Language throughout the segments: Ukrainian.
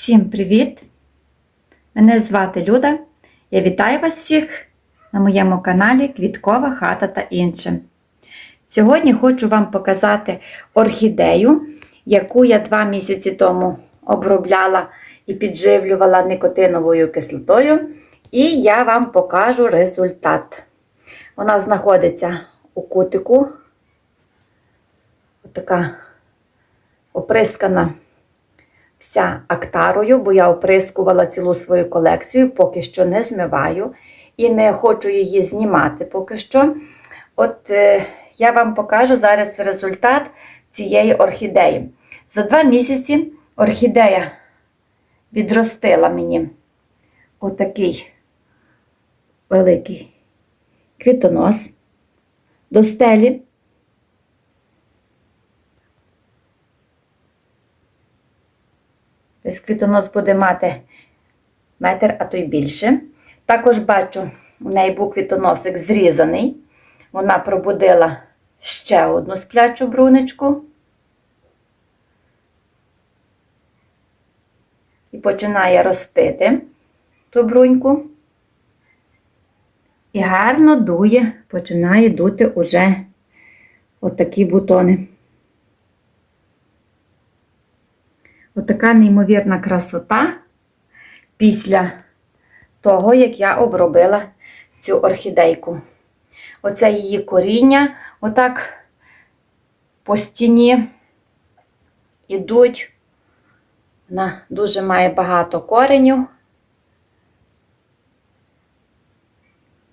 Всім привіт! Мене звати Люда. Я вітаю вас всіх на моєму каналі Квіткова хата та інше. Сьогодні хочу вам показати орхідею, яку я два місяці тому обробляла і підживлювала никотиновою кислотою. І я вам покажу результат. Вона знаходиться у кутику. Отака оприскана вся актарою, бо я оприскувала цілу свою колекцію, поки що не змиваю і не хочу її знімати поки що. От е, я вам покажу зараз результат цієї орхідеї. За два місяці орхідея відростила мені отакий великий квітонос до стелі. Десь квітонос буде мати метр, а то й більше. Також бачу, у неї був квітоносик зрізаний. Вона пробудила ще одну сплячу брунечку. І починає ростити ту бруньку. І гарно дує, починає дути уже отакі бутони. Отака неймовірна красота після того, як я обробила цю орхідейку. Оце її коріння, отак по стіні ідуть. Вона дуже має багато коренів.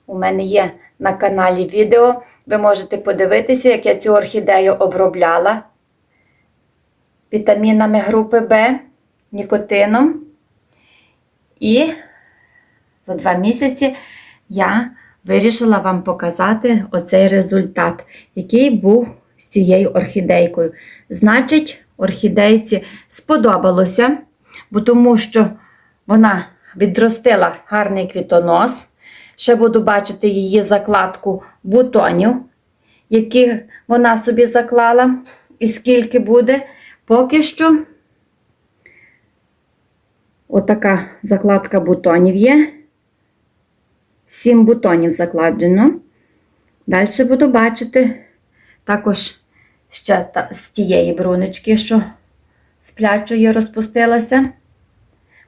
У мене є на каналі відео. Ви можете подивитися, як я цю орхідею обробляла вітамінами групи В, нікотином. І за два місяці я вирішила вам показати оцей результат, який був з цією орхідейкою. Значить, орхідейці сподобалося, бо тому що вона відростила гарний квітонос. Ще буду бачити її закладку бутонів, які вона собі заклала, і скільки буде. Поки що отака закладка бутонів є. Сім бутонів закладено. Далі буду бачити також ще та, з тієї брунички, що з плячої розпустилася.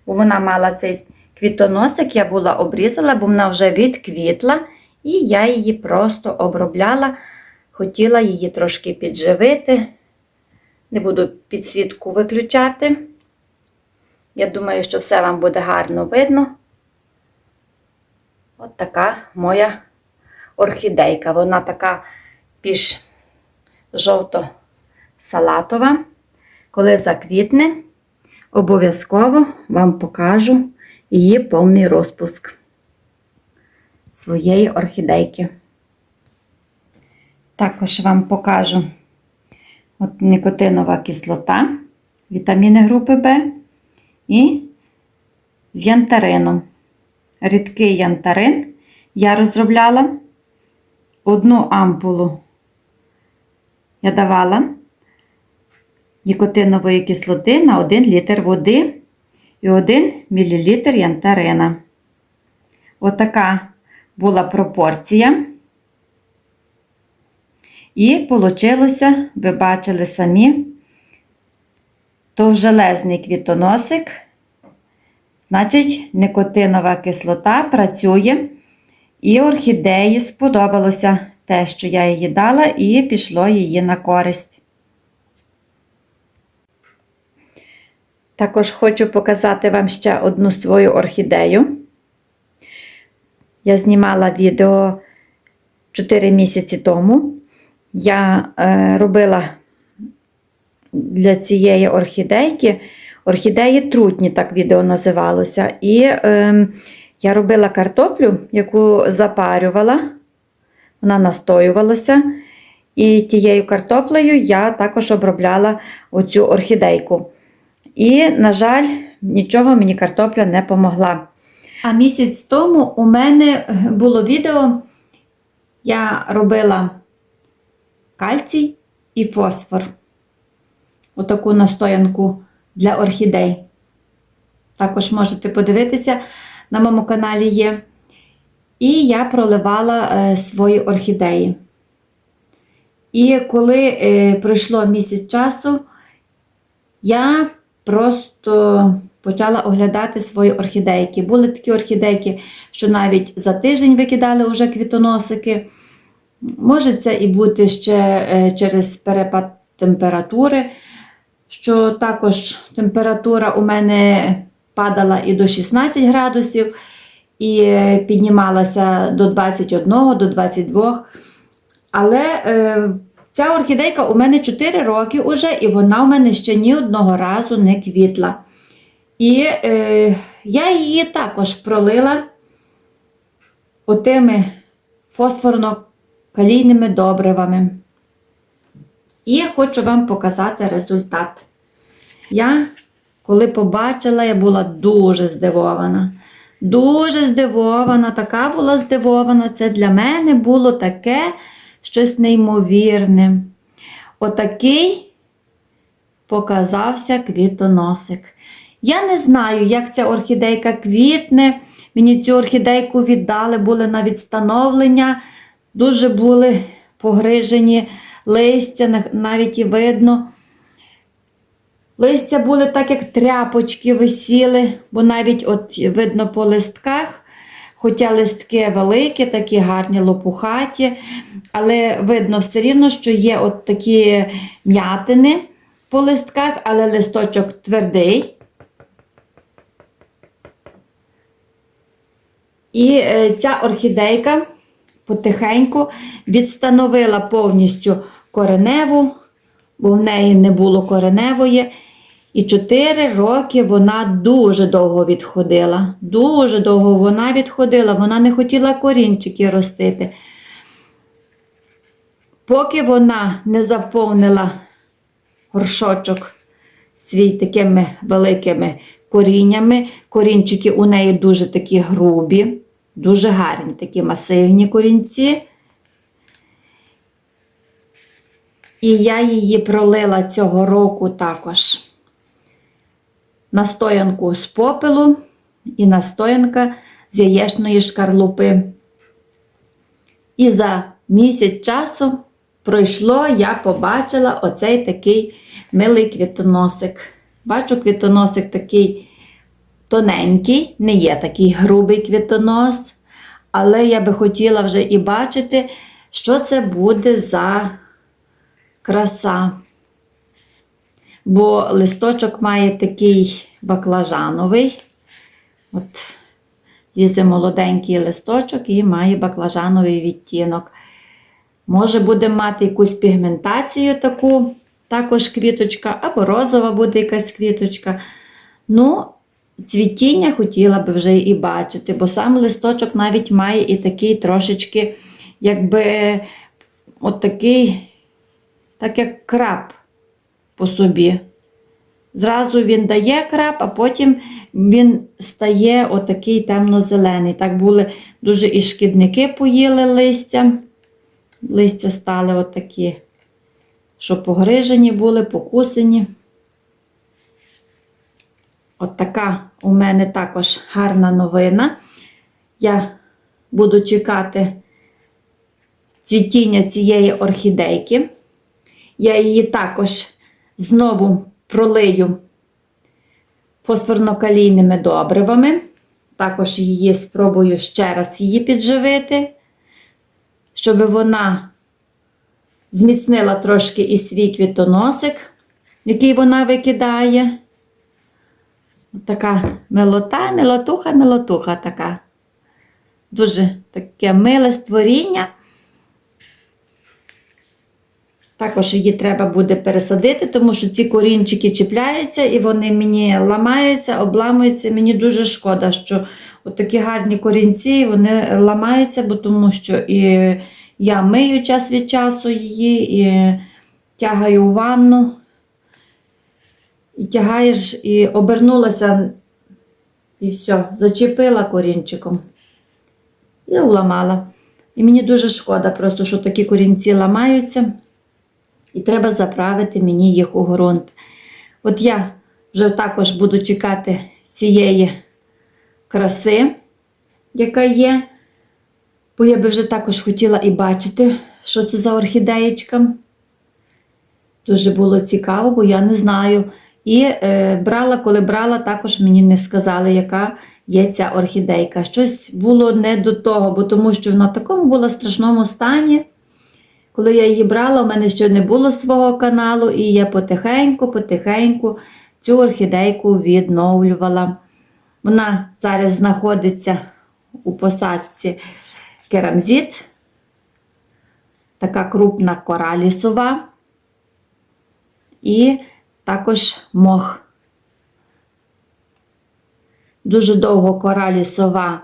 Бо вона мала цей квітоносик, я була обрізала, бо вона вже відквітла, і я її просто обробляла, хотіла її трошки підживити. Не буду підсвітку виключати. Я думаю, що все вам буде гарно видно. От така моя орхідейка. Вона така більш жовто-салатова. Коли заквітне, обов'язково вам покажу її повний розпуск своєї орхідейки. Також вам покажу. От никотинова кислота, вітаміни групи В і з янтарином. Рідкий янтарин я розробляла одну ампулу я давала нікотинової кислоти на 1 літр води і 1 мл янтарина. Отака була пропорція. І вийшло, ви бачили самі, товжелезний квітоносик, значить, никотинова кислота працює, і орхідеї сподобалося те, що я її дала, і пішло її на користь. Також хочу показати вам ще одну свою орхідею. Я знімала відео 4 місяці тому я е, робила для цієї орхідейки, орхідеї трутні, так відео називалося. І е, я робила картоплю, яку запарювала, вона настоювалася. І тією картоплею я також обробляла оцю орхідейку. І, на жаль, нічого мені картопля не помогла. А місяць тому у мене було відео, я робила кальцій і фосфор. Отаку настоянку для орхідей. Також можете подивитися, на моєму каналі є. І я проливала е, свої орхідеї. І коли е, пройшло місяць часу, я просто почала оглядати свої орхідейки. Були такі орхідейки, що навіть за тиждень викидали вже квітоносики. Може це і бути ще е, через перепад температури, що також температура у мене падала і до 16 градусів, і е, піднімалася до 21, до 22. Але е, ця орхідейка у мене 4 роки уже, і вона у мене ще ні одного разу не квітла. І е, я її також пролила отими фосфорно-калійними добривами. І я хочу вам показати результат. Я, коли побачила, я була дуже здивована. Дуже здивована, така була здивована. Це для мене було таке щось неймовірне. Отакий показався квітоносик. Я не знаю, як ця орхідейка квітне. Мені цю орхідейку віддали, були на відстановлення, дуже були погрижені листя, навіть і видно. Листя були так, як тряпочки висіли, бо навіть от видно по листках, хоча листки великі, такі гарні лопухаті, але видно все рівно, що є от такі м'ятини по листках, але листочок твердий. І е, ця орхідейка потихеньку відстановила повністю кореневу, бо в неї не було кореневої. І 4 роки вона дуже довго відходила. Дуже довго вона відходила, вона не хотіла корінчики ростити. Поки вона не заповнила горшочок свій такими великими коріннями, корінчики у неї дуже такі грубі, дуже гарні, такі масивні корінці. І я її пролила цього року також настоянку з попелу і настоянка з яєчної шкарлупи. І за місяць часу пройшло, я побачила оцей такий милий квітоносик. Бачу, квітоносик такий тоненький, не є такий грубий квітонос, але я би хотіла вже і бачити, що це буде за краса. Бо листочок має такий баклажановий. От лізе молоденький листочок і має баклажановий відтінок. Може буде мати якусь пігментацію таку, також квіточка, або розова буде якась квіточка. Ну, цвітіння хотіла би вже і бачити, бо сам листочок навіть має і такий трошечки, якби от такий, так як краб по собі. Зразу він дає краб, а потім він стає отакий темно-зелений. Так були дуже і шкідники поїли листя. Листя стали отакі, що погрижені були, покусені. От така у мене також гарна новина. Я буду чекати цвітіння цієї орхідейки. Я її також знову пролию фосфорно-калійними добривами. Також її спробую ще раз її підживити, щоб вона зміцнила трошки і свій квітоносик, який вона викидає. Така милота, милотуха, милотуха така. Дуже таке миле створіння. Також її треба буде пересадити, тому що ці корінчики чіпляються і вони мені ламаються, обламуються. Мені дуже шкода, що такі гарні корінці вони ламаються, бо тому що і я мию час від часу її, і тягаю у ванну. І тягаєш, і обернулася, і все, зачепила корінчиком. І уламала. І мені дуже шкода, просто, що такі корінці ламаються. І треба заправити мені їх у ґрунт. От я вже також буду чекати цієї краси, яка є. Бо я би вже також хотіла і бачити, що це за орхідеєчка. Дуже було цікаво, бо я не знаю. І е, брала, коли брала, також мені не сказали, яка є ця орхідейка. Щось було не до того, бо тому що вона в такому була страшному стані. Коли я її брала, у мене ще не було свого каналу, і я потихеньку, потихеньку цю орхідейку відновлювала. Вона зараз знаходиться у посадці керамзит, така крупна кора лісова і також мох. Дуже довго кора лісова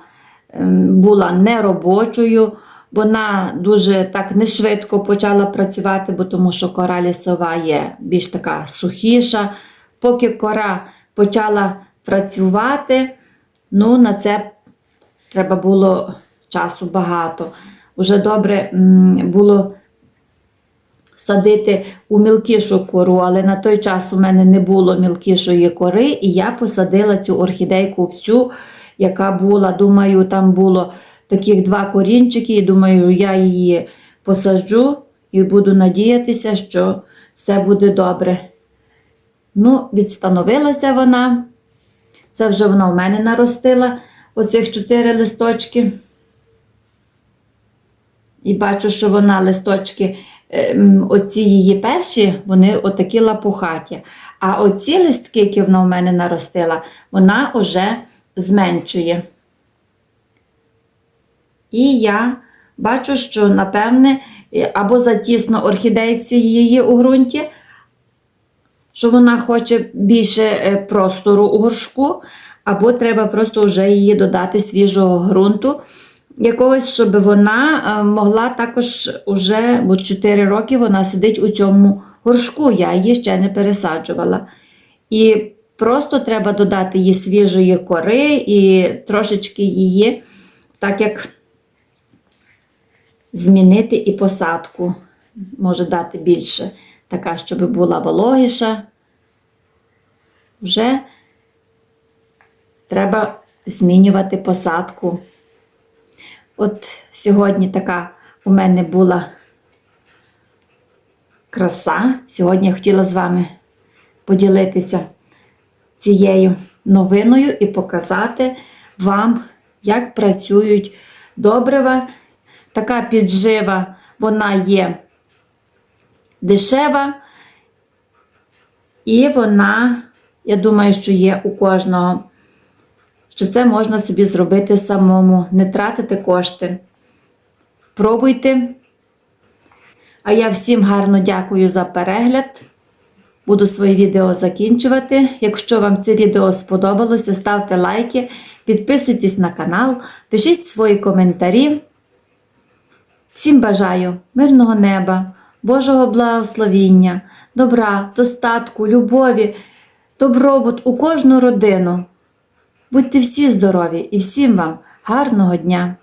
ем, була неробочою. Вона дуже так не швидко почала працювати, бо тому що кора лісова є більш така сухіша. Поки кора почала працювати, ну на це треба було часу багато. Уже добре було садити у мілкішу кору, але на той час у мене не було мілкішої кори, і я посадила цю орхідейку всю, яка була. Думаю, там було таких два корінчики, і думаю, я її посаджу і буду надіятися, що все буде добре. Ну, відстановилася вона. Це вже вона в мене наростила оцих чотири листочки. І бачу, що вона листочки, оці її перші, вони отакі лапухаті. А оці листки, які вона в мене наростила, вона вже зменшує. І я бачу, що, напевне, е, або затісно орхідейці її у ґрунті, що вона хоче більше е, простору у горшку, або треба просто вже її додати свіжого ґрунту. Якогось, щоб вона е, могла також уже, бо 4 роки вона сидить у цьому горшку, я її ще не пересаджувала. І просто треба додати їй свіжої кори і трошечки її, так як змінити і посадку. Може дати більше, така, щоб була вологіша. Вже треба змінювати посадку. От сьогодні така у мене була краса. Сьогодні я хотіла з вами поділитися цією новиною і показати вам, як працюють добрива. Така піджива, вона є дешева, і вона, я думаю, що є у кожного що це можна собі зробити самому, не тратити кошти. Пробуйте. А я всім гарно дякую за перегляд. Буду своє відео закінчувати. Якщо вам це відео сподобалося, ставте лайки, підписуйтесь на канал, пишіть свої коментарі. Всім бажаю мирного неба, Божого благословіння, добра, достатку, любові, добробут у кожну родину. Будьте всі здорові і всім вам гарного дня!